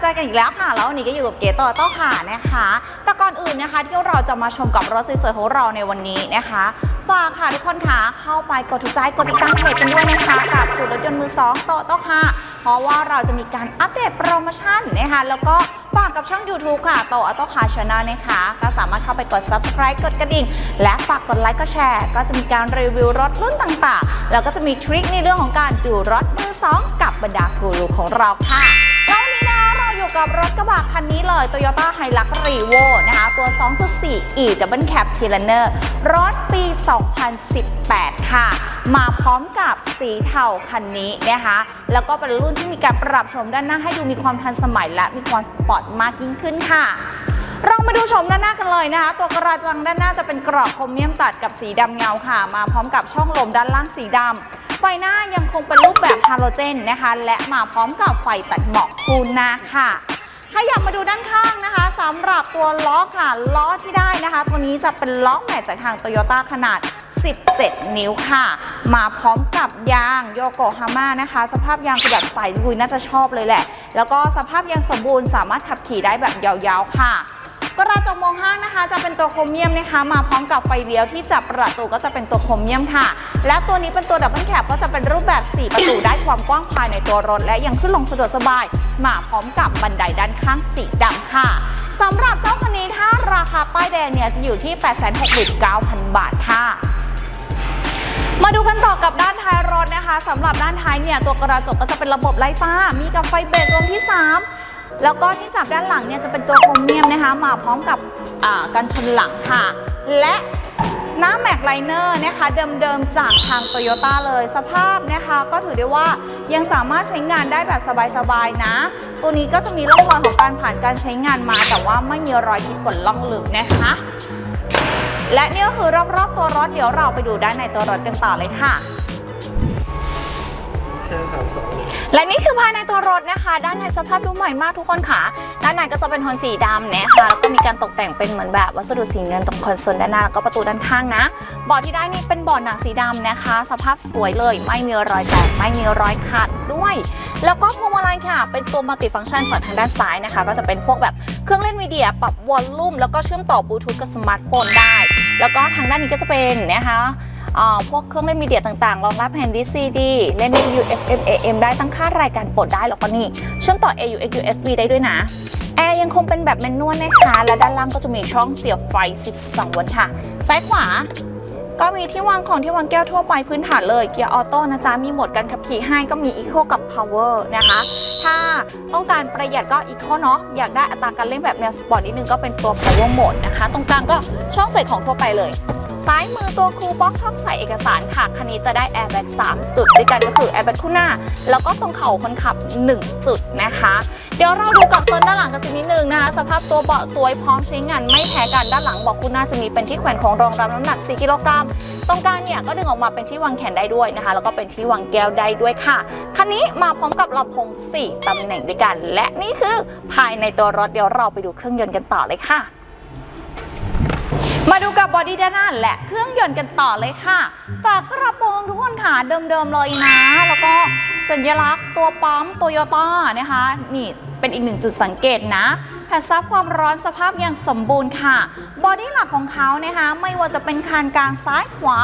ใจกันอีกแล้วค่ะ แล้ววันนี้ก็อยู่กับเก๋ต่อโต้ค่ะนะคะ แต่ก่อนอื่นนะคะ ที่เราจะมาชมกับรถสวยๆของเราในวันนี้นะคะฝากค่ะทุกคนค่ะเข้าไปกดถูกใจกดติดตามเพจกันด้วยนะคะ กับสูตรรถยนต์มือสองโตโต้ค่ะ เพราะว่าเราจะมีการอัปเดตโปรโมชั่นนะคะแล้วก็ฝากกับช่อง YouTube ค่ะโตอัตโตค่ะช anel นะคะ ก็สามารถเข้าไปกด subscribe กดกระดิ่ง และฝากกดไลค์กดแชร์ ก็จะมีการรีวิวรถรุ่นต่างๆ แล้วก็จะมีทริคในเรื่องของการดูรถมือสองกับบรรดากูรูของเราค่ะ กับรถกระบะคันนี้เลย Toyota Hilux Revo นะคะ ตัว 2.4 e Double Cab t i l a n e r รถปี 2018 ค่ะ มาพร้อมกับสีเทาคันนี้นะคะ แล้วก็เป็นรุ่นที่มีการปรับโฉมด้านหน้าให้ดูมีความทันสมัยและมีความสปอร์ตมากยิ่งขึ้นค่ะเรามาดูชมด้านหน้ากันเลยนะคะ ตัวกระจังด้านหน้าจะเป็นกรอบโครเมียมตัดกับสีดำเงาค่ะ มาพร้อมกับช่องลมด้านล่างสีดำ ไฟหน้ายังคงเป็นรูปแบบฮาโลเจนนะคะ และมาพร้อมกับไฟตัดหมอกคูณหน้าค่ะถ้าอยากมาดูด้านข้างนะคะสำหรับตัวล้อค่ะล้อที่ได้นะคะ ตัวนี้จะเป็นล้อแม็กจากทางโตโยต้าขนาด 17 นิ้วค่ะ มาพร้อมกับยางโยโกฮาม่านะคะ สภาพยางคือแบบใสลุยน่าจะชอบเลยแหละ แล้วก็สภาพยางสมบูรณ์สามารถขับขี่ได้แบบยาวๆค่ะ กระจกมองข้างนะคะ จะเป็นตัวโครเมียมนะคะ มาพร้อมกับไฟเลี้ยวที่จับประตูก็จะเป็นตัวโครเมียมค่ะ และตัวนี้เป็นตัวดับเบิลแคปก็จะเป็นรูปแบบ 4 ประตูได้ความกว้างภายในตัวรถ และยังขึ้นลงสะดวกสบาย มาพร้อมกับบันไดด้านข้างสีดำค่ะสำหรับเจ้าคันนี้ถ้าราคาป้ายแดงเนี่ยจะอยู่ที่ 869,000 บาทค่ะมาดูกันต่อกับด้านท้ายรถนะคะสำหรับด้านท้ายเนี่ยตัวกระจกก็จะเป็นระบบไร้ฟ้า มีกับไฟเบรกรวมที่ 3 แล้วก็ที่จับด้านหลังเนี่ยจะเป็นตัวโครเมียมนะคะ มาพร้อมกับอ่ากันชนหลังค่ะ และหน้าแม็กไลเนอร์นะคะเดิมๆจากทางโตโยต้าเลย สภาพนะคะก็ถือได้ว่ายังสามารถใช้งานได้แบบสบายๆนะ ตัวนี้ก็จะมีร่องรอยของการผ่านการใช้งานมา แต่ว่าไม่มีรอยขีดข่วนล่องลึกนะคะ และนี่ก็คือรอบๆตัวรถเดี๋ยวเราไปดูด้านในตัวรถกันต่อเลยค่ะ และนี่คือภายในตัวรถนะคะ ด้านในสภาพดูใหม่มากทุกคนค่ะ ด้านในก็จะเป็นโทนสีดำนะคะแล้วก็มีการตกแต่งเป็นเหมือนแบบวัสดุสีเงินตรงคอนโซลด้านหน้าแล้วก็ประตูด้านข้างนะเบาะที่ได้นี่เป็นเบาะหนังสีดำนะคะ สภาพสวยเลยไม่มีรอยแตกไม่มีรอยขาดด้วย แล้วก็พวงมาลัยค่ะ เป็นตัวมัลติฟังก์ชันฝั่งทางด้านซ้ายนะคะ ก็จะเป็นพวกแบบเครื่องเล่นมีเดียปรับวอลลุ่มแล้วก็เชื่อมต่อบลูทูธกับสมาร์ทโฟนได้ แล้วก็ทางด้านนี้ก็จะเป็นนะคะ พวกเครื่องเล่นมีเดียต่างๆ รองรับแผ่นดิสซีดีเล่น AU FM AM ได้ตั้งค่ารายการปลดได้แล้วก็นี่เชื่อมต่อ AUX USB ได้ด้วยนะแอร์ยังคงเป็นแบบแมนนวลนะคะ และด้านล่างก็จะมีช่องเสียบไฟ 12โวลต์ค่ะ ซ้ายขวา ก็มีที่วางของที่วางแก้วทั่วไปพื้นฐานเลย เกียร์ออโต้นะจ๊ะ มีโหมดการขับขี่ให้ก็มี Eco กับ Power นะคะ ถ้าต้องการประหยัดก็ Eco เนาะ อยากได้อัตราการเร่งแบบแนวสปอร์ตนิดนึงก็เป็นตัว Power Mode นะคะ ตรงกลางก็ช่องใส่ของทั่วไปเลย ซ้ายมือตัวคูลบ็อกช่องใส่เอกสารค่ะ คันนี้จะได้แอร์แบ็ก3จุดด้วยกันก็คือแอร์แบ็กคู่หน้า แล้วก็ตรงเข่าคนขับ 1 จุดนะคะ เดี๋ยวเราดูกับโซนด้านหลังกันสักนิดนึงนะคะ สภาพตัวเบาะสวยพร้อมใช้งานไม่แพ้กันด้านหลังเบาะคู่หน้าจะมีเป็นที่แขวนของรองรับน้ำหนัก 4 กิโลกรัมตรงกลางเนี่ยก็ดึงออกมาเป็นที่วางแขนได้ด้วยนะคะ แล้วก็เป็นที่วางแก้วได้ด้วยค่ะ คันนี้มาพร้อมกับลำโพง 4ตำแหน่งด้วยกัน และนี่คือภายในตัวรถเดี๋ยวเราไปดูเครื่องยนต์กันต่อเลยค่ะ มาดูกับบอดี้ด้านหน้าและเครื่องยนต์กันต่อเลยค่ะฝากกระโปรงทุกคนค่ะเดิมๆเลยนะ แล้วก็สัญลักษณ์ตัวปั๊มโตโยต้านะคะ นี่เป็นอีกหนึ่งจุดสังเกตนะ ผ่นซับความร้อนสภาพอยังสมบูรณ์ค่ะ บอดี้หลักของเขานะคะไม่ว่าจะเป็นคานกลางซ้ายขวา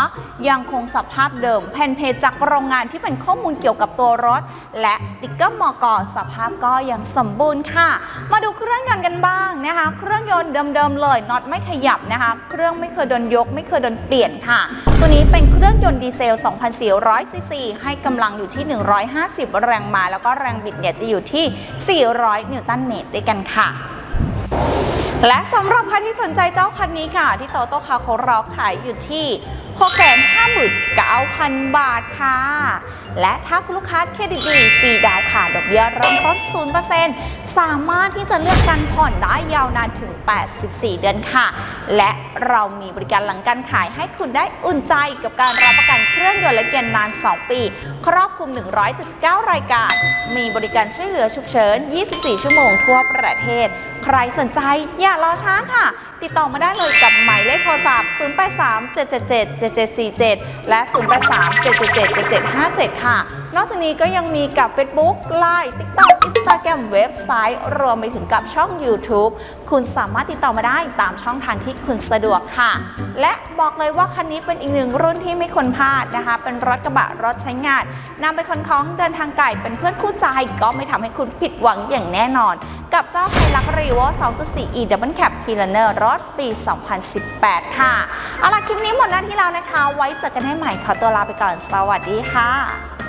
ยังคงสภาพเดิม แผ่นเพจจากโรงงานที่เป็นข้อมูลเกี่ยวกับตัวรถ และสติกเกอร์มอกสภาพก็ยังสมบูรณ์ค่ะ มาดูเครื่องยนต์กันบ้างนะคะ เครื่องยนต์เดิมๆเลยน็อตไม่ขยับนะคะ เครื่องไม่เคยโดนยก ไม่เคยโดนเปลี่ยนค่ะ ตัวนี้เป็นเครื่องยนต์ดีเซล 2,400ซีซีให้กำลังอยู่ที่ 150 แรงม้าแล้วก็แรงบิดเนี่ยจะอยู่ที่ 400 นิวตันเมตรด้วยกันค่ะ และสำหรับใครที่สนใจเจ้าคันนี้ค่ะ ที่โตโต้คาของเราขายอยู่ที่ 659,000 บาทค่ะ และถ้าคุณลูกค้าเครดิตดีฟรีดาวค่ะ ดอกเบี้ยเริ่มต้น 0%สามารถที่จะเลือกการผ่อนได้ยาวนานถึง 84 เดือนค่ะ และเรามีบริการหลังการขายให้คุณได้อุ่นใจกับการรับประกันเครื่องยนต์และเกียร์นาน 2 ปี ครอบคลุม 179 รายการ มีบริการช่วยเหลือฉุกเฉิน 24 ชั่วโมงทั่วประเทศ ใครสนใจอย่ารอช้าค่ะ ติดต่อมาได้เลยกับหมายเลขโทรศัพท์ 083 777 7747 และ 083 777 7757 ค่ะนอกจากนี้ก็ยังมีกับ Facebook Line TikTok Instagram เว็บไซต์ รวมไปถึงกับช่อง YouTube คุณสามารถติดต่อมาได้ตามช่องทางที่คุณสะดวกค่ะ และบอกเลยว่าคันนี้เป็นอีกหนึ่งรุ่นที่ไม่ควรพลาดนะคะ เป็นรถกระบะรถใช้งานนำไปคนของเดินทางไกลเป็นเพื่อนคู่ใจก็ไม่ทำให้คุณผิดหวังอย่างแน่นอน กับเจ้าไฮลักรีโว2.4 e Double Cab p l a n e r รถปี 2018 ค่ะเอาล่ะคลิปนี้หมดหน้าที่แล้วนะคะ ไว้เจอกันให้ใหม่ขอตัวลาไปก่อนสวัสดีค่ะ